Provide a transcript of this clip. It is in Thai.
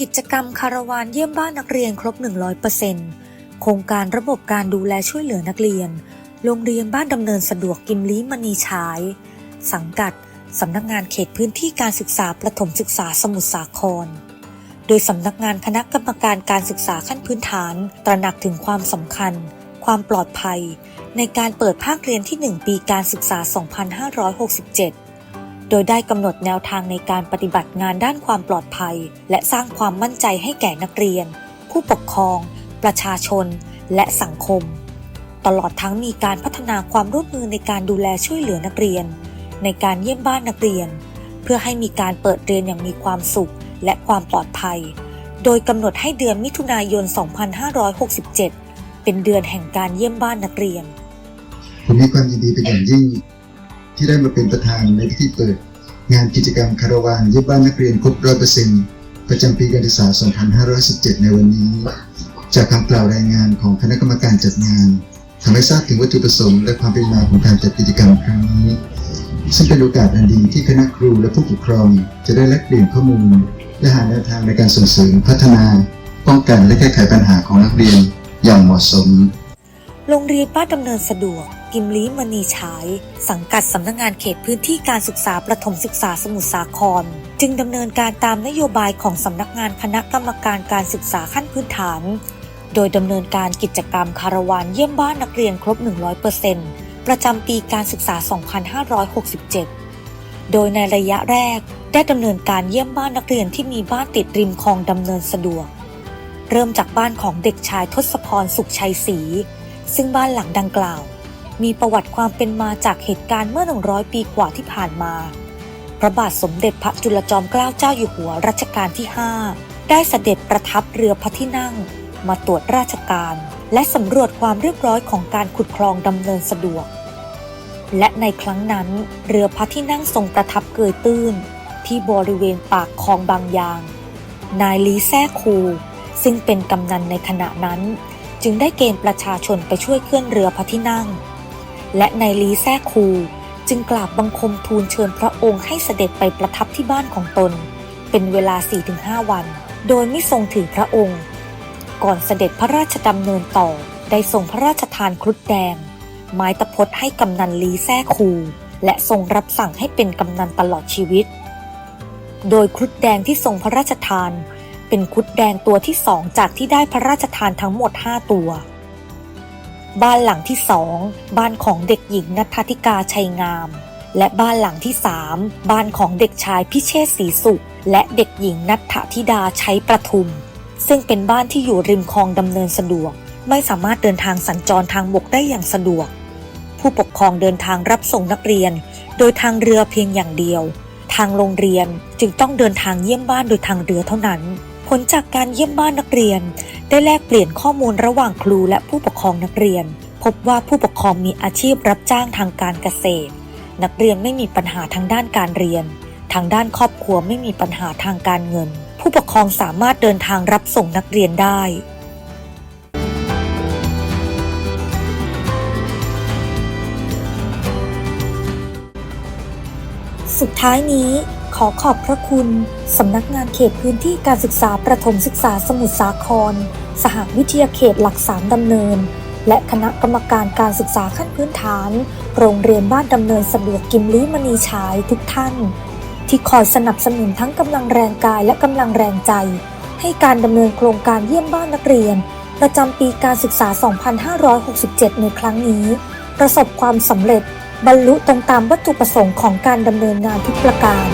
กิจกรรมคาราวานเยี่ยมบ้านนักเรียนครบ 100%โครงการระบบการดูแลช่วยเหลือนักเรียน โรงเรียนบ้านดำเนินสะดวกกิมลีมณีฉาย สังกัดสำนักงานเขตพื้นที่การศึกษาประถมศึกษาสมุทรสาคร โดยสำนักงานคณะกรรมการการศึกษาขั้นพื้นฐาน ตระหนักถึงความสำคัญ ความปลอดภัย ในการเปิดภาคเรียนที่ 1 ปีการศึกษา 2567 โดยได้กำหนดแนวทางในการปฏิบัติงานด้านความปลอดภัย และสร้างความมั่นใจให้แก่นักเรียน ผู้ปกครอง ประชาชน และสังคม ตลอดทั้งมีการพัฒนาความร่วมมือในการดูแลช่วยเหลือนักเรียน ในการเยี่ยมบ้านนักเรียน เพื่อให้มีการเปิดเรียนอย่างมีความสุขและความปลอดภัย โดยกำหนดให้เดือนมิถุนายน 2567 เป็นเดือนแห่งการเยี่ยมบ้านนักเรียนผมมีความยินดีเป็นอย่างยิ่ง ที่ได้มาเป็นประธานในพิธีเปิด งานกิจกรรมคารวานเยี่ยมบ้านนักเรียนครบร้อยเปอร์เซ็นต์ประจำปีการศึกษา 2517 ในวันนี้ จากคำกล่าวรายงานของคณะกรรมการจัดงานทำให้ทราบถึงวัตถุประสงค์และความเป็นมาของการจัดกิจกรรมครั้งนี้ ซึ่งเป็นโอกาสอันดีที่คณะครูและผู้ปกครอง จะได้แลกเปลี่ยนข้อมูล และหาแนวทางในการส่งเสริมพัฒนาป้องกันและแก้ไขปัญหาของนักเรียนอย่างเหมาะสม โรงเรียนบ้านดำเนินสะดวก กิมลีมณีฉาย สังกัดสำนักงงานเขตพื้นที่การศึกษาประถมศึกษาสมุทรสาคร จึงดำเนินการตามนโยบายของสำนักงานคณะกรรมการการศึกษาขั้นพื้นฐาน โดยดำเนินการกิจกรรมคารวานเยี่ยมบ้านนักเรียนครบ 100%ประจำปีการศึกษา 2567 โดยในระยะแรกได้ดำเนินการเยี่ยมบ้านนักเรียนที่มีบ้านติดริมคลองดำเนินสะดวก เริ่มจากบ้านของเด็กชายทศพรสุขชัยศรีซึ่งบ้านหลังดังกล่าว มีประวัติความเป็นมาจากเหตุการณ์เมื่อ 100 ปีกว่าที่ผ่านมา พระบาทสมเด็จพระจุลจอมเกล้าเจ้าอยู่หัวรัชกาลที่ 5 ได้เสด็จประทับเรือพระที่นั่ง มาตรวจราชการ และสำรวจความเรียบร้อยของการขุดคลองดำเนินสะดวก และในครั้งนั้น เรือพระที่นั่งทรงประทับเกยตื้น ที่บริเวณปากคลองบางยาง นายลีแซ่คู ซึ่งเป็นกำนันในขณะนั้น จึงได้เกณฑ์ประชาชนไปช่วยเคลื่อนเรือพระที่นั่ง และนายลีแซ่คู จึงกราบบังคมทูลเชิญพระองค์ให้เสด็จไปประทับที่บ้านของตน เป็นเวลา 4-5 วัน โดยไม่ทรงถือพระองค์ ก่อนเสด็จพระราชดำเนินต่อได้ทรงพระราชทานครุฑแดง ไม้ตะพดให้กำนันลีแซ่คู และทรงรับสั่งให้เป็นกำนันตลอดชีวิต โดยครุฑแดงที่ทรงพระราชทาน เป็นครุฑแดงตัวที่สองจากที่ได้พระราชทานทั้งหมด 5 ตัว บ้านหลังที่สองบ้านของเด็กหญิงนัทธิกาชัยงาม และบ้านหลังที่สามบ้านของเด็กชายพิเชษศรีสุข และเด็กหญิงนัทธิดาใช้ประทุม ซึ่งเป็นบ้านที่อยู่ริมคลองดำเนินสะดวก ไม่สามารถเดินทางสัญจรทางบกได้อย่างสะดวก ผู้ปกครองเดินทางรับส่งนักเรียน โดยทางเรือเพียงอย่างเดียว ทางโรงเรียนจึงต้องเดินทางเยี่ยมบ้านโดยทางเรือเท่านั้น ผลจากการเยี่ยมบ้านนักเรียน ได้แลกเปลี่ยนข้อมูลระหว่างครูและผู้ปกครองนักเรียน พบว่าผู้ปกครองมีอาชีพรับจ้างทางการเกษตร นักเรียนไม่มีปัญหาทางด้านการเรียน ทางด้านครอบครัวไม่มีปัญหาทางการเงิน ผู้ปกครองสามารถเดินทางรับส่งนักเรียนได้สุดท้ายนี้ ขอขอบพระคุณ สำนักงานเขตพื้นที่การศึกษาประถมศึกษาสมุทรสาคร สหวิทยาเขตหลักสามดำเนิน และคณะกรรมการการศึกษาขั้นพื้นฐาน โรงเรียนบ้านดำเนินสะดวกกิมลีมณีฉายทุกท่าน ที่คอยสนับสนุนทั้งกำลังแรงกายและกำลังแรงใจ ให้การดำเนินโครงการเยี่ยมบ้านนักเรียน ประจำปีการศึกษา 2567 ในครั้งนี้ ประสบความสำเร็จบรรลุตรงตามวัตถุประสงค์ของการดำเนินงานทุกประการ